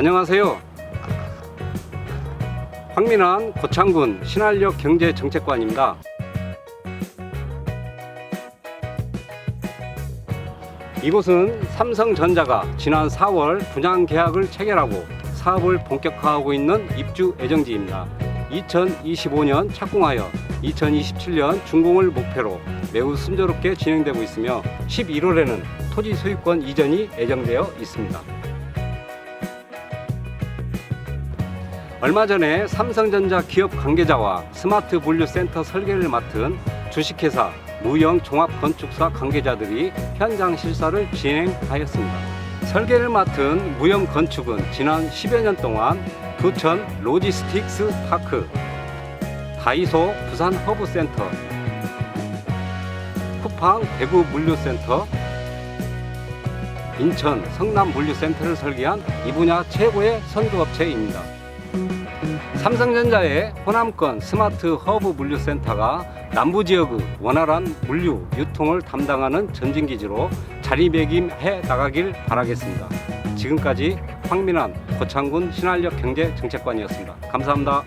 안녕하세요. 황민환 고창군 신한력 경제정책관입니다. 이곳은 삼성전자가 지난 4월 분양 계약을 체결하고 사업을 본격화하고 있는 입주 예정지입니다. 2025년 착공하여 2027년 준공을 목표로 매우 순조롭게 진행되고 있으며 11월에는 토지 소유권 이전이 예정되어 있습니다. 얼마 전에 삼성전자 기업 관계자와 스마트 분류 센터 설계를 맡은 주식회사 무형 종합 건축사 관계자들이 현장 실사를 진행하였습니다. 설계를 맡은 무형 건축은 지난 10여 년 동안 부천 로지스틱스 파크, 다이소 부산 허브센터, 쿠팡 대구 물류센터, 인천 성남 물류센터를 설계한 이 분야 최고의 선두업체입니다. 삼성전자의 호남권 스마트 허브 물류센터가 남부 지역의 원활한 물류 유통을 담당하는 전진기지로 자리매김해 나가길 바라겠습니다. 지금까지 황민환 고창군 신한력 경제정책관이었습니다. 감사합니다.